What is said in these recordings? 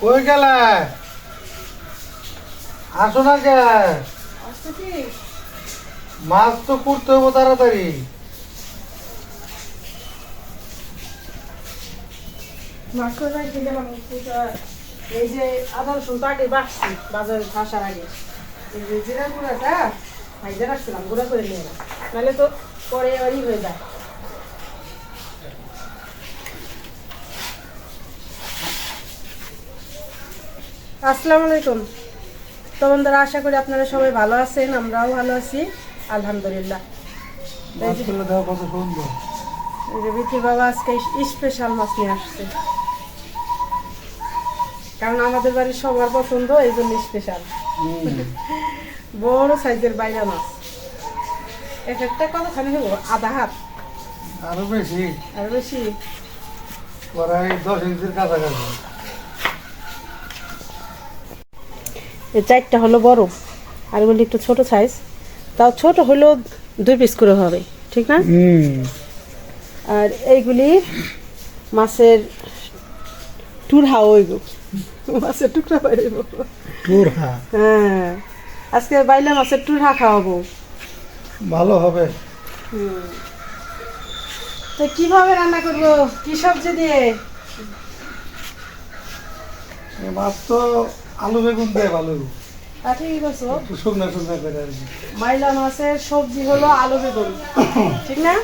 কই গেলে? আসো না কে? মাছ তো করতে হব তাড়াতাড়ি। এই যে আদা রসুন তো আগে বাড়ছি বাজারে আসার আগে। এই যে জিরা গুঁড়াটা ভাইজে রাখছিলাম গুঁড়া করে নিয়ে নাহলে তো পরে ওই হয়ে যায়। আসসালামু আলাইকুম। তো বন্ধুরা আশা করি আপনারা সবাই ভালো আছেন আমরাও ভালো আছি আলহামদুলিল্লাহ। বাবা আজকে স্পেশাল মাছ নিয়ে আসছে। কারণ আমাদের বাড়ির সবার পছন্দ এই জন্য স্পেশাল বড় সাইজের বাইরা মাছ। এক একটা কতখানি হব আধা হাত। আরও বেশি। আর বেশি। দশ ইঞ্চির কাছাকাছি। এই চারটা হলো বড় আর এগুলি একটু ছোট সাইজ তাও ছোট হলেও দুই পিস করে হবে ঠিক না? আর এইগুলি মাছের টুরহা ওইগু। মাছের টুকরা বাইরে পুরা হ্যাঁ। আজকে বাইলে মাছের টুরহা খাওয়াবো। ভালো হবে। তো কীভাবে রান্না করব? কি সবজি দিয়ে? মাছ তো আলু বেগুন দেয় ভালো। তা ঠিকই করছ একটু শুকনো শুকনো করে আর কি। মাছের সবজি হলো আলু বেগুন। ঠিক না?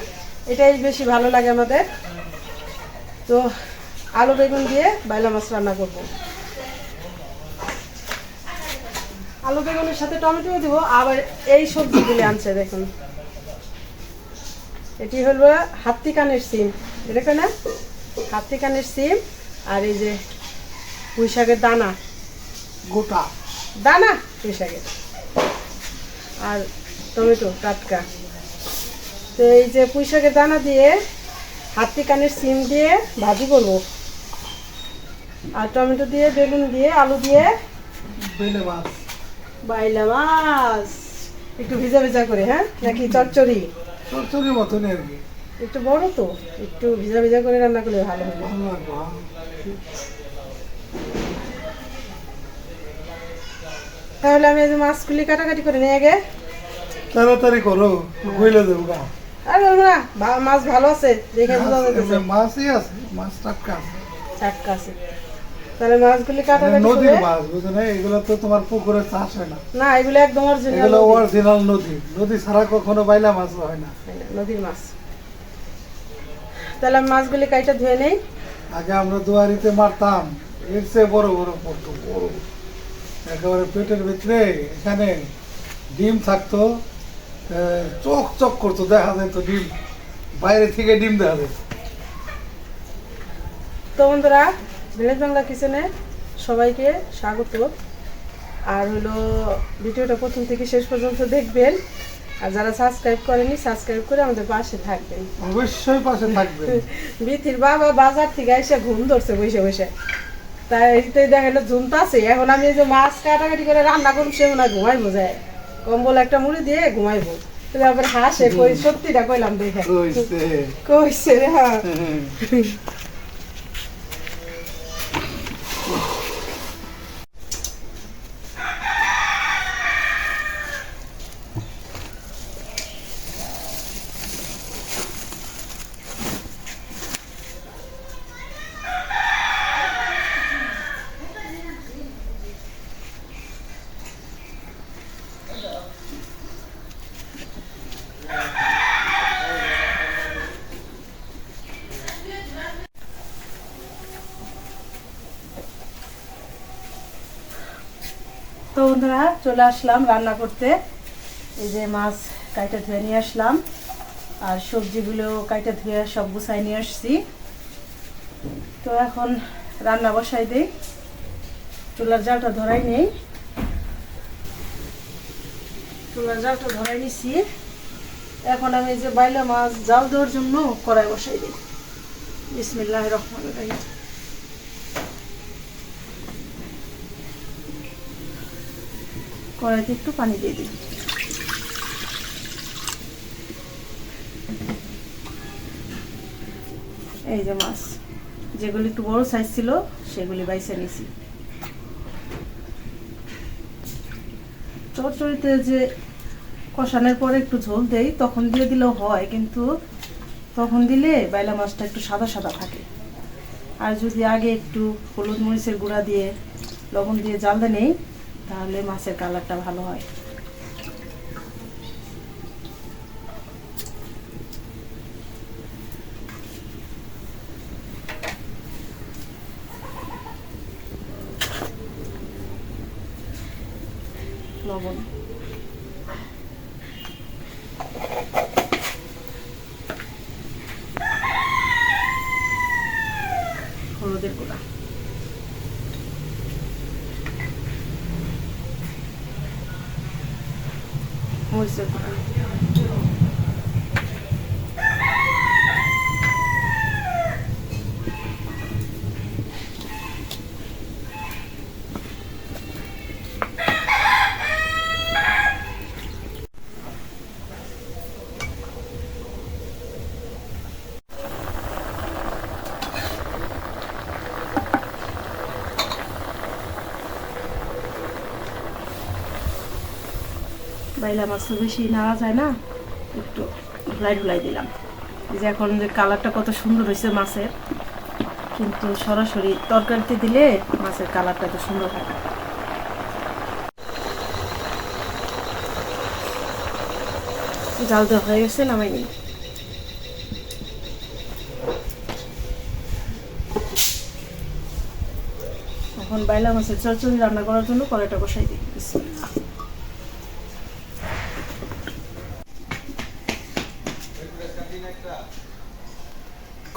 এটাই বেশি ভালো লাগে আমাদের। তো আলু বেগুন দিয়ে বাইলা মাছ রান্না করব। আলু বেগুনের সাথে টমেটো দিব আবার এই সবজিগুলি আনছে দেখুন। এটি হলো হাতি কানের সিম। দেখো না হাতি কানের সিম আর এই যে পুঁই শাকের দানা। গোটা। দানা? পুঁই শাকের আর টমেটো টাটকা। তো এই যে পুঁই শাকের দানা দিয়ে হাতি কানের সিম দিয়ে ভাজি করব। আর টমেটো দিয়ে বেগুন দিয়ে আলু দিয়ে বাইলা মাছ। একটু ভিজা ভিজা করে হ্যাঁ? নাকি চচ্চড়ি? চচ্চড়ি মতনই আর কি। একটু বড় তো একটু ভিজা ভিজা করে রান্না করলে ভালো হবে ভালো লাগবে হ্যাঁ। তাহলে আমি যে মাছগুলি কাটাকাটি করে নিয়ে আগে তাড়াতাড়ি করো হইলে দেবো গা আর বলব না মাছ ভালো আছে দেখে বোঝা যাচ্ছে মাছই আছে মাছ টাটকা আছে। টাটকা আছে। তাহলে মাছগুলি কাটাকাটি নদীর মাছ বুঝো না এগুলো তো তোমার পুকুরে চাষ হয় না। না এগুলো একদম অরিজিনাল এগুলো অরিজিনাল নদী। নদী ছাড়া কখনো বাইলা মাছ হয় না। নদীর মাছ। তাহলে আমি মাছগুলি কাইটা ধুয়ে নেই। আগে আমরা দুয়ারিতে মারতাম। এর চেয়ে বড় বড় পড়তো বড়। একেবারে পেটের ভিতরে এখানে ডিম থাকতো চক চক করতো দেখা যেত ডিম বাইরে থেকে ডিম দেখা যেত তো বন্ধুরা ভিলেজ বাংলা কিচেনে সবাইকে স্বাগত। আর হলো ভিডিওটা প্রথম থেকে শেষ পর্যন্ত দেখবেন। আর যারা সাবস্ক্রাইব করেনি সাবস্ক্রাইব করে আমাদের পাশে থাকবেন। অবশ্যই পাশে থাকবে বিথির বাবা বাজার থেকে এসে ঘুম ধরছে বসে বসে। তাই এইটাই দেখাল ঝুমতা আছে এখন আমি যে মাছ কাটাকাটি করে রান্না করুন সে মনে হয় ঘুমাইবো যায়। কম্বল একটা মুড়ি দিয়ে ঘুমাইবো। তারপর হাসে কই সত্যিটা কইলাম দেখে। কইছে। কইছে হ্যাঁ তো বন্ধুরা চলে আসলাম রান্না করতে। এই যে মাছ কাইটা ধুয়ে নিয়ে আসলাম, আর সবজিগুলো কাইটা ধুয়ে সব গুছাই নিয়ে আসছি। তো এখন রান্না বসাই দিই। চুলার জালটা ধরাই নেই। চুলার জালটা ধরাই নিছি। এখন আমি যে বাইলা মাছ জাল দেওয়ার জন্য কড়াই বসাই দিই। বিসমিল্লাহ রহমান রহিম। কড়াইতে একটু পানি দিয়ে দিই। এই যে মাছ, যেগুলি একটু বড় সাইজ ছিল, সেগুলি বাইসা নিয়েছি চটচড়িতে যে কষানোর পরে একটু ঝোল দেই, তখন দিয়ে দিলেও হয়, কিন্তু তখন দিলে বাইলা মাছটা একটু সাদা সাদা থাকে। আর যদি আগে একটু হলুদ মরিচের গুঁড়া দিয়ে, লবণ দিয়ে জাল নেই তাহলে মাছের কালারটা ভালো হয় লবণ হলুদের গুঁড়া মরিচের গুঁড়া বাইলা মাছ তো বেশি নাড়া যায় না, একটু ঢুলাই ঢুলাই দিলাম। যে এখন কালারটা কত সুন্দর হয়েছে মাছের, কিন্তু সরাসরি তরকারিতে দিলে মাছের কালারটা তো সুন্দর হয় জাল দেওয়া হয়ে গেছে, নামাই নিই। এখন বাইলা মাছের চচ্চড়ি রান্না করার জন্য কড়াইটা বসাই দিই।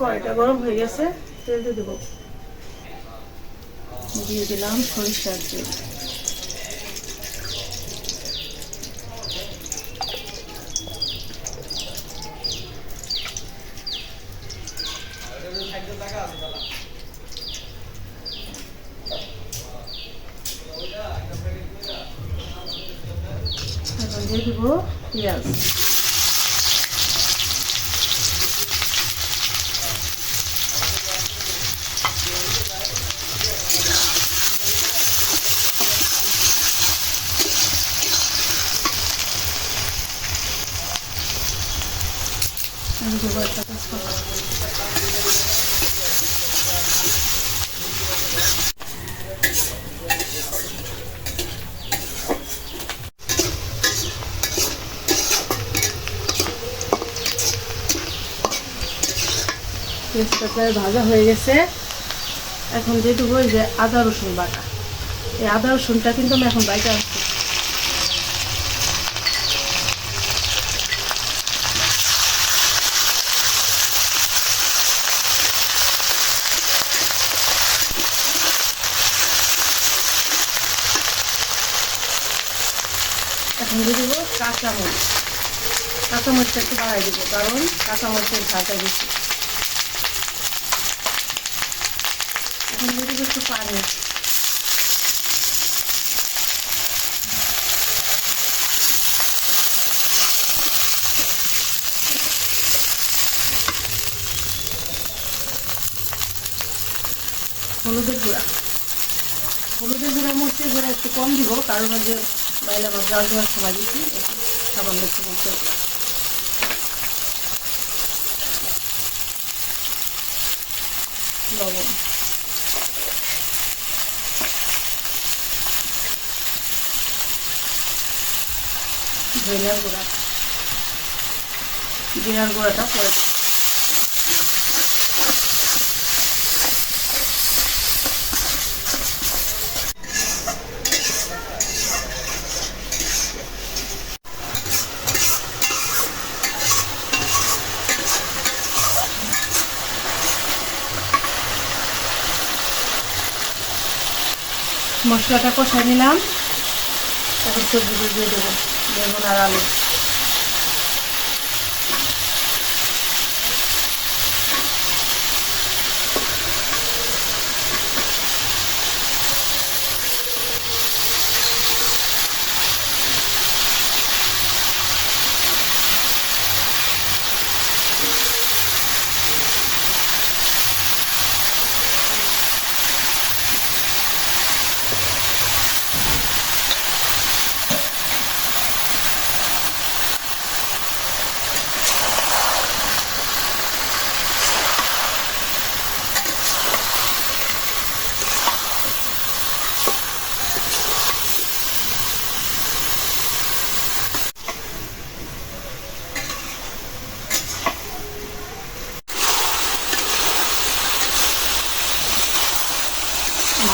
কড়াইটা গরম হয়ে গেছে তেল দিয়ে দেবো। দিয়ে দিলাম সরিষার তেল এখন দিয়ে দেবো পেঁয়াজ আমি দেবো একটা তেজপাতা পেঁয়াজটা প্রায় ভাজা হয়ে গেছে। এখন এই যে আদা রসুন বাটা। এই আদা রসুনটা কিন্তু আমি এখন বাইরে আসছি এখন দিয়ে দেবো কাঁচামরিচ। কাঁচামরিচটা একটু বাড়াই দেবো, কারণ কাঁচামরিচের ঝালটা বেশি। এখন একটু পানি। হলুদের গুঁড়া। হলুদের গুঁড়া মরচের গুঁড়া একটু কম দিব, কারণ যে বাইরে আবার জাল দেওয়ার সময় দিচ্ছি সাবান একটু গুঁড়া লবণ। ধনিয়ার গুঁড়া। জিরার গুঁড়াটা দিই মশলাটা কষাই নিলাম। তারপর সবজিগুলো দিয়ে দেবো বেগুন আর আলু।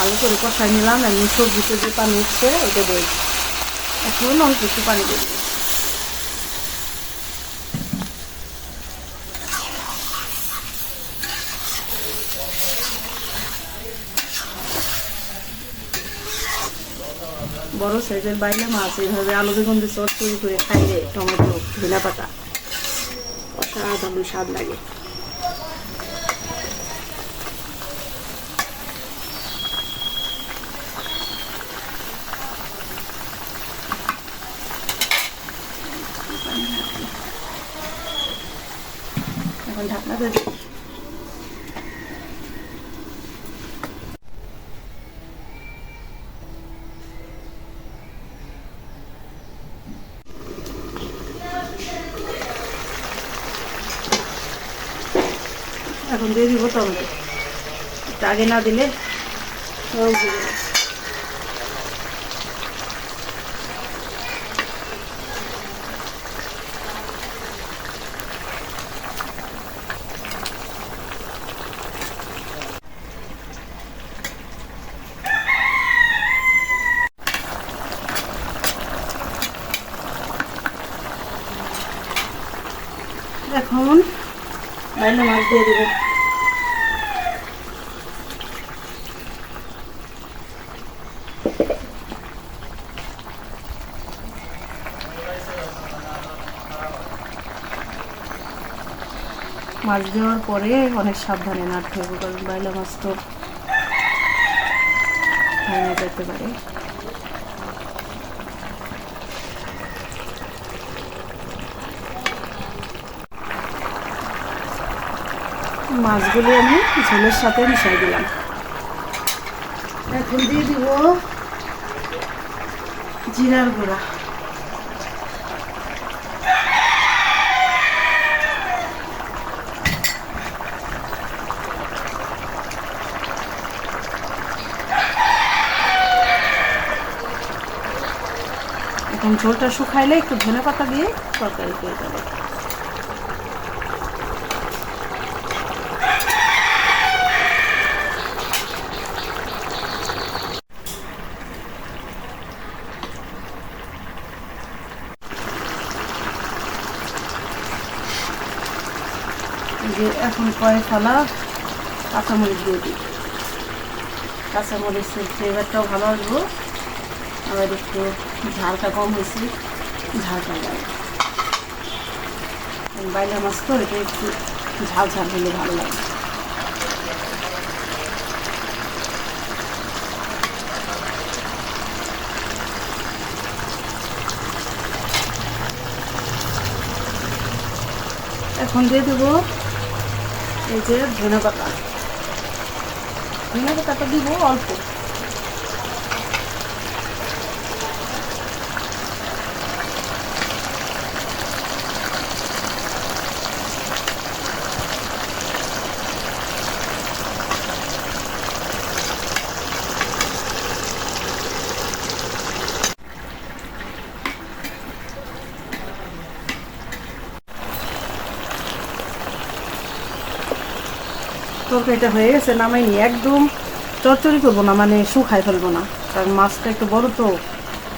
ভালো করে কষাই নিলাম এমনি সবজিতে যে পানি উঠছে, ওটা দেই এখন অল্প একটু পানি দেব বড় সাইজের বাইলে মাছ এইভাবে আলু বেগুন দিয়ে চট করে খাইলে টমেটো ধনে পাতা অসাধারণ স্বাদ লাগে। এখন ঢাকনা দিই। এখন দিয়ে দিব টমেটো আগে না দিলে এখন বাইলে মাছ দিয়ে দেবো। মাছ দেওয়ার পরে অনেক সাবধানে নাড়তে হবে, কারণ বাইলা মাছ তো যেতে পারে। মাছগুলি আমি ঝোলের সাথে মিশাই দিলাম। এখন দিয়ে দিব জিরার গুঁড়া। এখন ঝোলটা শুকাইলে একটু ধনে পাতা দিয়ে তরকারি করে দেবো। যে এখন কয়েক ফালা, কাঁচামরিচ দিয়ে দিই। কাঁচামরিচের ফ্লেভারটাও ভালো আসব। আবার একটু ঝালটা কম হয়েছে, ঝালটা লাগে বাইলা মাছ তো, এটা একটু ঝাল ঝাল হলে ভালো লাগে। এখন দিয়ে দেবো এই যে ধনে পাতা ধনে পাতাটা দিব অল্প। তরকারিটা হয়ে গেছে নামাইনি একদম চচ্চড়ি করব না মানে শুকাই ফেলব না। কারণ মাছটা একটু বড় তো,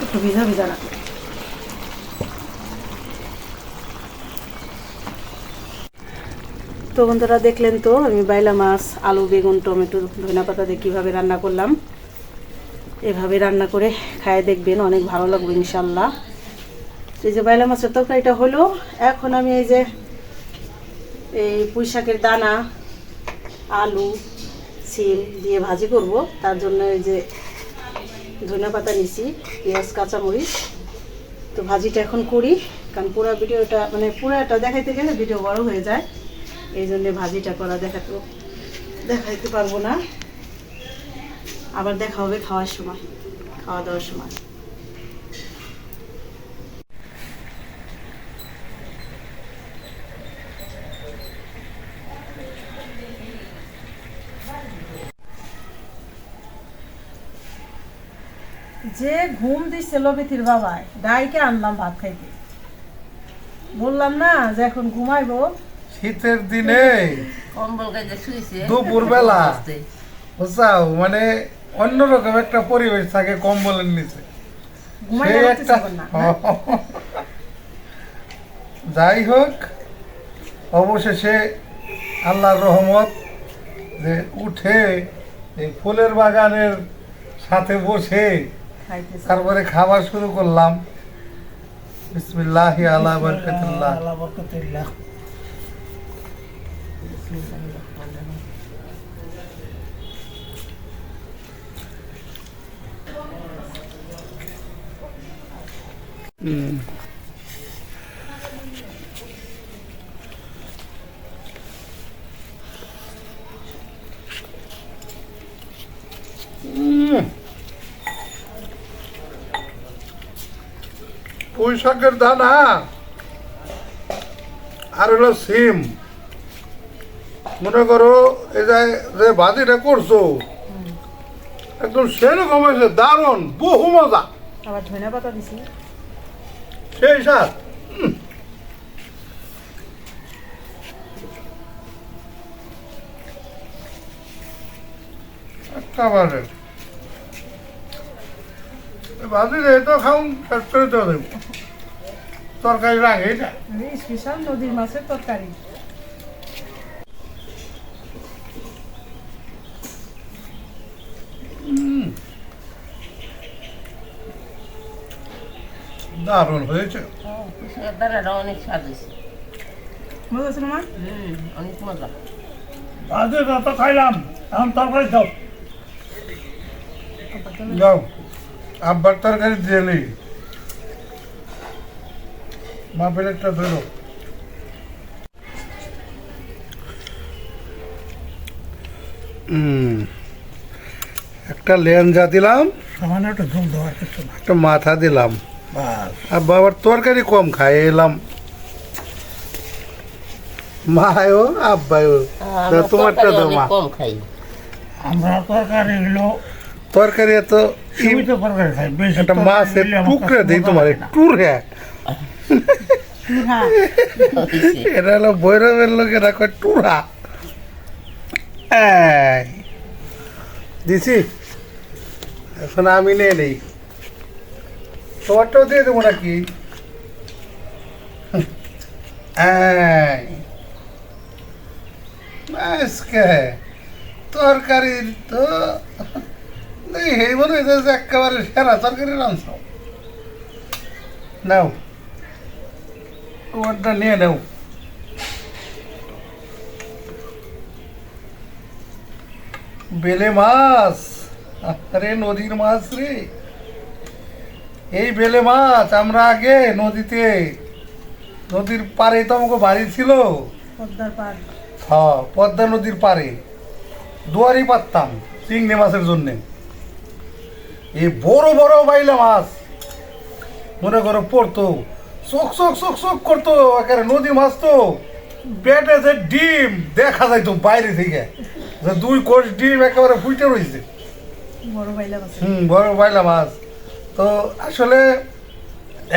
একটু ভিজা ভিজা রাখবে তো বন্ধুরা, দেখলেন তো, আমি বাইলা মাছ, আলু, বেগুন, টমেটো ধনা পাতা দিয়ে কীভাবে রান্না করলাম। এভাবে রান্না করে খায় দেখবেন, অনেক ভালো লাগবে ইনশাল্লাহ এই যে বাইলা মাছের তরকারিটা হলো, এখন আমি এই যে এই পুঁই শাকের দানা আলু, সিম দিয়ে ভাজি করব। তার জন্য এই যে ধনে পাতা নিছি পেঁয়াজ, কাঁচামরিচ। তো ভাজিটা এখন করি, কারণ পুরো ভিডিওটা মানে পুরোটা দেখাইতে গেলে ভিডিও বড় হয়ে যায়। এই জন্য ভাজিটা করা দেখাতে, দেখাইতে পারব না। আবার দেখা হবে খাওয়ার সময়, খাওয়া দাওয়ার সময়। যে ঘুম দিচ্ছিল বিথির বাবায় ডাইকে আনলাম ভাত খাইতে বললাম না যে এখন ঘুমাইবো শীতের দিনে কম্বল শুয়েছে দুপুরবেলা। বুঝছাও মানে অন্যরকম একটা পরিবেশ থাকে কম্বলের নিচে? যাই হোক অবশেষে আল্লাহর রহমত যে উঠে এই ফুলের বাগানের সাথে বসে। তারপরে খাবার শুরু করলাম। বিসমিল্লাহ আলা বরকাতুল্লাহ। আল্লাহ পুঁই শাকের দানা। আর হলো সিম। মনে করো এই যে ভাজিটা করছ একদম সেরকম হয়েছে দারুণ বহু মজা। আবার ধনিয়া পাতা দিছি। সেই স্বাদ। একেবারে ভাজি তো খাউন শেষ করে তো দেব। তরকারি রাখে এটা। স্পেশাল নদীর মাছের তরকারি। দারুণ হয়েছে। অনেক স্বাদ হয়েছে মজা আছে? হুম অনেক মজা ভাজি যত খাইলাম। এখন তরকারি দাও যাও। আব্বার তরকারি দিয়ে নেই। মা প্লেটটা ধরো। একটা লেঞ্জা দিলাম সামান্য একটু ঝুল দেওয়ার কিছু না। একটা মাথা দিলাম। আর বাবার তরকারি কম খাই এলাম। মায়ও আব্বায়ও। তা তোমারটা অনেক মা। কম খাই। আমরা তরকারি তরকারি এত একটা মাছের টুকরে দিই তোমার। টুর হ্যাঁ। এটা হলো ভৈরবের লোকেরা কয় টুরা দিছি। এখন আমি নিয়ে নেই। তোমারটাও দিয়ে দেবো নাকি? এই, আজকে তরকারি তো এই এই মনে হইতেছে একেবারে সেরা তরকারি রাঁধছ নাও। ওটা নিয়ে নাও। বেলে মাছ। আরে নদীর মাছ রে। এই বেলে মাছ আমরা আগে নদীতে নদীর পাড়ে তো আমাকে বাড়ি ছিল। পার হ্যাঁ পদ্মা নদীর পাড়ে। দুয়ারি পারতাম চিংড়ি মাছের জন্যে। এই বড় বড় বাইলা মাছ। মনে করো পড়তো চোখ চোখ চোখ চোখ করতো একেবারে নদী মাছ তো। পেটে যে ডিম দেখা যাইতো বাইরে থেকে যে দুই কোষ ডিম একেবারে ফুটে রয়েছে হুম বড় বাইলা মাছ। তো আসলে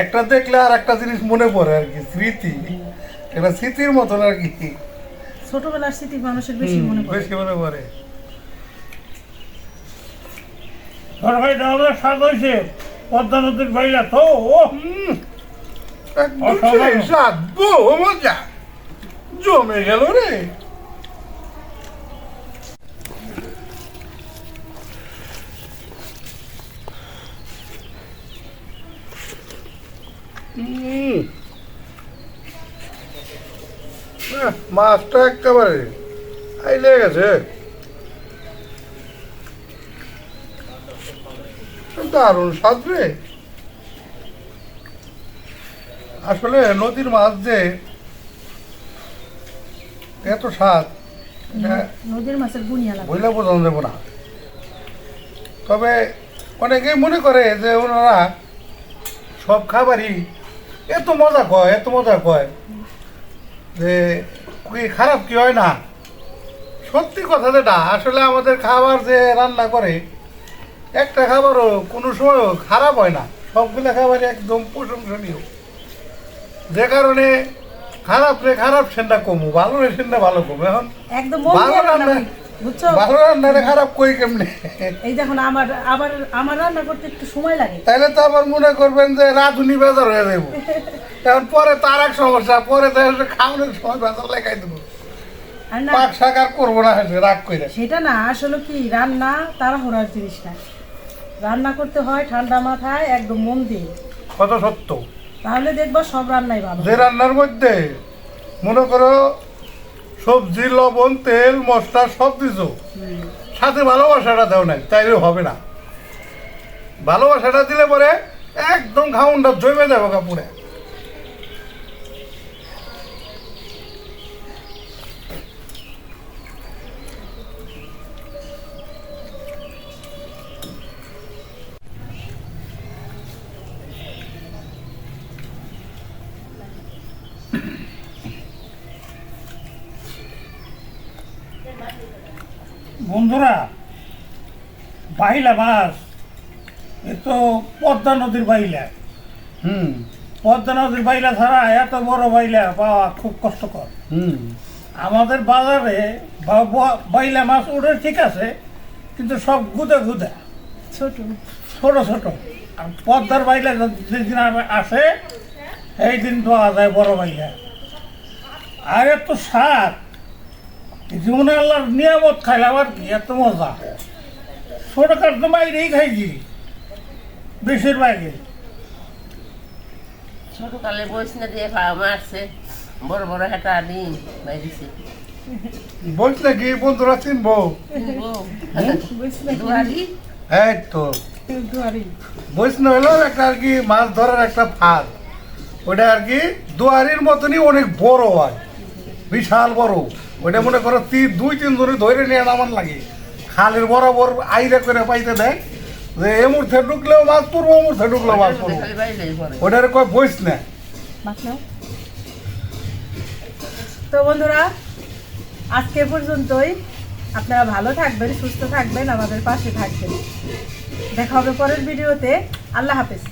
একটা দেখলে আর একটা জিনিস মনে পড়ে আর কি স্মৃতি। এটা স্মৃতির মতন আর কি। ছোটবেলার স্মৃতি মানুষের বেশি মনে পড়ে। বেশি মনে পড়ে। তরকারিটা আমাদের স্বাদ হয়েছে পদ্মা নদীর বাইরা। তো ও। স্বাদ বহু মজা। জমে গেল রে। মাছটা একেবারে আইলে গেছে। দারুণ স্বাদ রে। আসলে নদীর মাছ যে এত স্বাদ নদীর মাছের বুনিয়া বইলে বোঝানো যাব না। তবে অনেকেই মনে করে যে ওনারা সব খাবারই এত মজা কয় এত মজা কয় যে কি খারাপ কি হয় না। সত্যি কথা যেটা আসলে আমাদের খাবার যে রান্না করে একটা খাবারও কোনো সময়ও খারাপ হয় না। সবগুলো খাবারই একদম প্রশংসনীয়। যে কারণে খারাপ রে খারাপ সেনটা কমু। ভালো রে সেনটা ভালো কমু। এখন একদম ভালো রান্না বুঝছ? ভালো রান্নাটা খারাপ কই কেমনে? এই দেখুন আমার আবার আমার রান্না করতে একটু সময় লাগে। তাহলে তো আবার মনে করবেন যে রাধুনি বেজার হয়ে যাব পরে তার এক সমস্যা পরে তো এসে খাওয়ানোর সময় বেজার লেখাই দেবো। পাক শাক আর করব না রাগ করে সেটা না আসলে কি রান্না তাড়াহুড়ার জিনিস না রান্না করতে হয় ঠান্ডা মাথায় একদম মন দিয়ে। কত সত্য? তাহলে দেখবা সব রান্নাই ভালো। যে রান্নার মধ্যে মনে করো সবজি লবণ তেল মশলা সব কিছু। সাথে ভালোবাসাটা দেও নাই তাইলে হবে না। ভালোবাসাটা দিলে পরে একদম খাউনটা জমে যাবে কাপুরে বন্ধুরা বাইলা মাছ। এ তো পদ্মা নদীর বাইলা হুম। পদ্মা নদীর বাইলা ছাড়া এত বড় বাইলা পাওয়া খুব কষ্টকর। হুম। আমাদের বাজারে বাইলা মাছ ওঠে ঠিক আছে কিন্তু সব গুদে গুদে। ছোট। ছোট ছোট। আর পদ্মার বাইলা যেদিন আসে এই দিন পাওয়া যায় বড় বাইলা আর এত স্বাদ। জীবনে আল্লাহর নিয়ামত খাইলাম আর কি এত মজা। ছোটখাট তো বাইরেই খাইছি বেশিরভাগে ছোটকালে বইস না দিয়ে খাওয়া মারছে বড় বড় হেঁটা ডিম বাইরেছে। বলছ নাকি বন্ধুরা চিনবো? কি? এই তো। বৈষ্ণব হলো একটা আর কি মাছ ধরার একটা ফাঁদ। ওটা আর কি দুয়ারির মতনই অনেক বড় হয় বিশাল বড়। ওটা মনে করো তিন দুই তিন ধরে ধরে নিয়ে নামান লাগে। খালের বরাবর আইরা করে পাইতে দেয়। যে এ মুহূর্তে ঢুকলেও মাছ পড়ব ও মুহূর্তে ঢুকলেও মাছ পড়ব। ওটার কয় বইস না। তো বন্ধুরা আজকে পর্যন্তই। আপনারা ভালো থাকবেন সুস্থ থাকবেন আমাদের পাশে থাকবেন। দেখা হবে পরের ভিডিওতে। আল্লাহ হাফেজ।